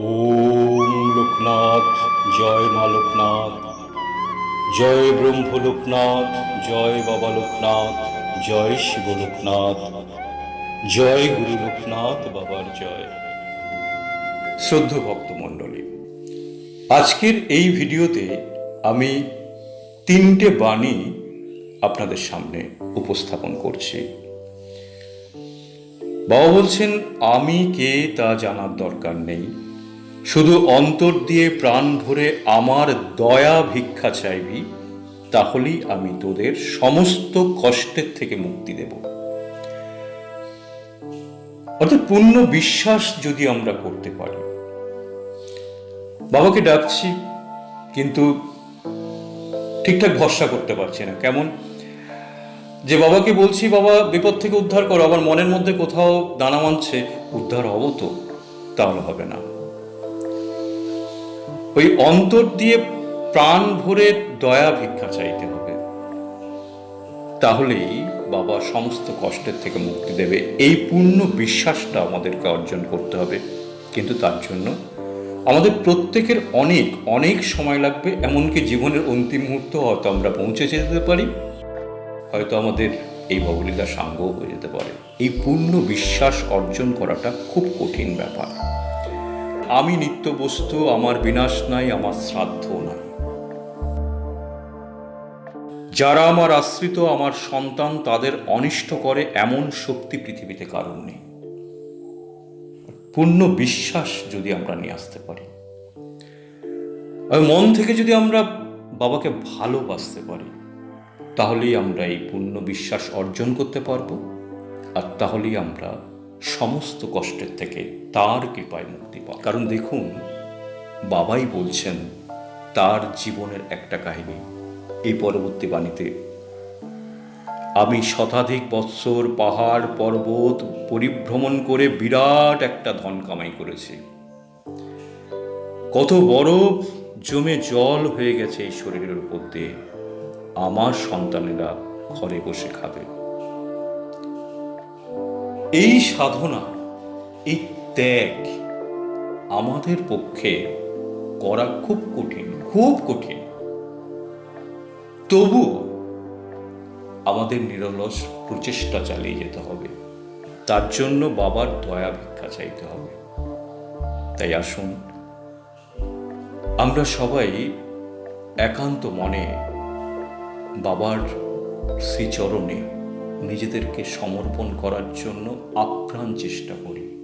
ওম লোকনাথ, জয় মা লোকনাথ। জয় ব্রহ্ম লোকনাথ, জয় বাবা লোকনাথ, জয় শিব লোকনাথ। জয় গুরু লোকনাথ, বাবার জয়। শ্রদ্ধ ভক্তমণ্ডলী, আজকের এই ভিডিওতে আমি তিনটে বাণী আপনাদের সামনে উপস্থাপন করছি। বাবা বলছেন, আমি কে তা জানার দরকার নেই। শুধু অন্তর দিয়ে প্রাণ ভরে আমার দয়া ভিক্ষা চাইবি, তাহলেই আমি তোদের সমস্ত কষ্টের থেকে মুক্তি দেব। অর্থাৎ পূর্ণ বিশ্বাস যদি আমরা করতে পারি। বাবাকে ডাকছি, কিন্তু ঠিকঠাক ভরসা করতে পারছি না। কেমন? যে বাবাকে বলছি, বাবা, বিপদ থেকে উদ্ধার করো আমার মনের মধ্যে কোথাও দানা মানছে, উদ্ধার হব তো, তাহলে হবে না। ওই অন্তর দিয়ে প্রাণ ভরে দয়া ভিক্ষা চাইতে হবে। তাহলেই বাবা সমস্ত কষ্টের থেকে মুক্তি দেবে। এই পূর্ণ বিশ্বাসটা আমাদেরকে অর্জন করতে হবে। কিন্তু তার জন্য আমাদের প্রত্যেকের অনেক অনেক সময় লাগবে। এমনকি জীবনের অন্তিম মুহূর্ত হয়তো আমরা পৌঁছে যেতে পারি। হয়তো আমাদের এই ববলিকা সাঙ্গও হয়ে যেতে পারে। এই পূর্ণ বিশ্বাস অর্জন করাটা খুব কঠিন ব্যাপার। আমি নিত্য বস্তু আমার বিনাশ নাই, আমার শ্রাদ্ধ নাই। যারা আমার আশ্রিত, আমার সন্তান, তাদের অনিষ্ট করে এমন শক্তি পৃথিবীতে কারণ নেই। পূর্ণ বিশ্বাস যদি আমরা নিয়ে আসতে পারি। মন থেকে যদি আমরা বাবাকে ভালোবাসতে পারি, তাহলেই আমরা এই পূর্ণ বিশ্বাস অর্জন করতে পারব, আর তাহলেই আমরা সমস্ত কষ্টের থেকে তার কৃপায় মুক্তি পাব কারণ দেখুন, বাবাই বলছেন, তার জীবনের একটা কাহিনী এই পরবর্তী বাণীতে। আমি শতাধিক বৎসর পাহাড়, পর্বত পরিভ্রমণ করে বিরাট একটা ধন কামাই করেছি। কত বরফ জমে জল হয়ে গেছে এই শরীরের উপর দিয়ে। আমার সন্তানেরা ঘরে বসে খাবে। এই সাধনা, এই ত্যাগ আমাদের পক্ষে করা খুব কঠিন খুব কঠিন। তবু আমাদের নিরলস প্রচেষ্টা চালিয়ে যেতে হবে। তার জন্য বাবার দয়া ভিক্ষা চাইতে হবে। তাই আসুন, আমরা সবাই একান্ত মনে বাবার শ্রীচরণে নিজেদেরকে সমর্পণ করার জন্য আপ্রাণ চেষ্টা করি।